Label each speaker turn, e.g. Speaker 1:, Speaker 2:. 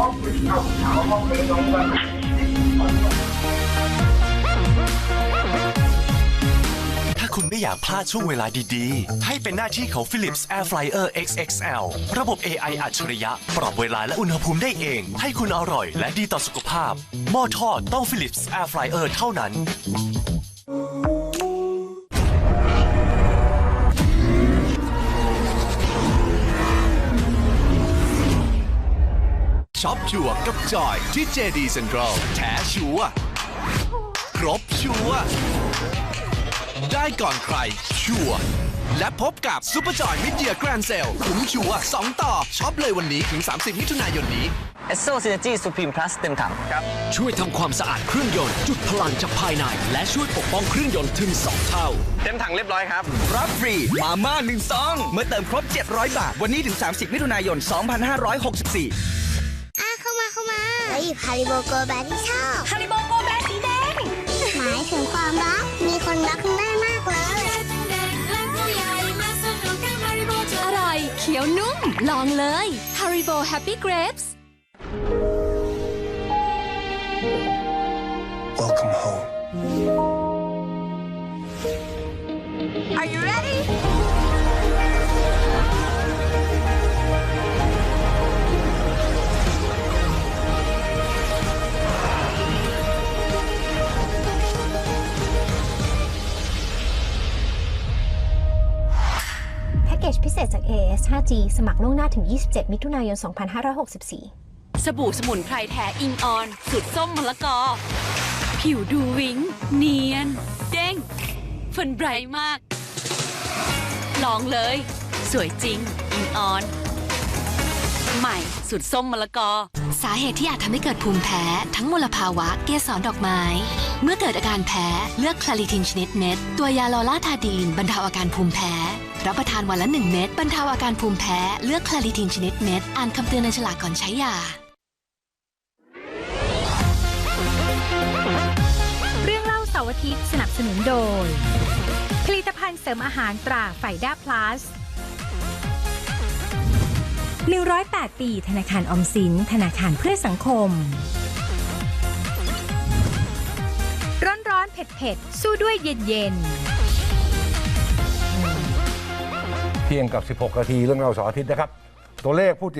Speaker 1: ถ้าคุณไม่อยากพลาดช่วงเวลาดีๆ ให้เป็นหน้าที่ของ Philips Air Fryer XXL ระบบ AI อัจฉริยะ ปรับเวลาและอุณหภูมิได้เอง ให้คุณอร่อยและดีต่อสุขภาพ หม้อทอดต้อง Philips Air Fryer เท่านั้น
Speaker 2: ช็อปชัวร์กับจอยที่ JD Central แท้ชัวร์ครบชัวร์ได้ก่อนใครชัวร์และพบกับซูเปอร์จอยมิดเดียแกรนเซลคุ้มชัวร์2ต่อช็อปเลยวันนี้ถึง 30 มิถุนายนนี้
Speaker 3: เอสโซซินจีสุพรีมพลัสเต็มถังครับ
Speaker 4: ช่วยทำความสะอาดเครื่องยนต์ จุดพลังจากภายใน และช่วยปกป้องเครื่องยนต์ถึง 2 เท่า
Speaker 3: เต็มถังเรียบร้อยครับ
Speaker 5: รับฟรีมาม่าหนึ่งซอง เมื่อเติมครบ 700 บาท วันนี้ถึง 30 มิถุนายน 2564
Speaker 6: หยิบฮาริโบโกแบที่ชอบฮาริโบโกแบสีแดง หมายถึงความรัก มีคนรักคุณได้มากเลย
Speaker 7: อร่อย เขียวนุ่ม ลองเลย Haribo Happy Grapes
Speaker 8: Welcome home.
Speaker 6: Are you ready
Speaker 9: แพ็กเก จพิเศษจาก AS 5G สมัครล่วงหน้าถึง 27 มิถุนายน 2564
Speaker 7: สบู่สมุนไพรแท้อิงออนสูตรส้มมะละกอ ผิวดูวิงเนียน เด้งฝนไบรท์มาก ลองเลย สวยจริง อิงออน ใหม่สูตรส้มมะละกอ
Speaker 10: สาเหตุที่อาจทำให้เกิดภูมิแพ้ทั้งมลภาวะเกสรดอกไม้ เมื่อเกิดอาการแพ้เลือกคลาริทินชนิดเม็ด ตัวยาลอลาทาดีนบรรเทาอาการภูมิแพ้ รับประทานวันละ 1 เม็ดบรรเทาอาการภูมิแพ้ เลือกคลาริทินชนิดเม็ด อ่านคำเตือนในฉลากก่อนใช้ยา
Speaker 9: เรื่องเล่าเสาร์อาทิตย์สนับสนุนโดย ผลิตภัณฑ์เสริมอาหารตราไฟด้าพลัส108 ปี ธนาคารออมสิน ธนาคารเพื่อสังคม ร้อนๆเผ็ดๆ สู้ด้วยเย็นๆ
Speaker 8: ที่ยงกับ 16 นาทีเรื่องเราเสาร์อาทิตย์นะครับ ตัวเลขผู้ติด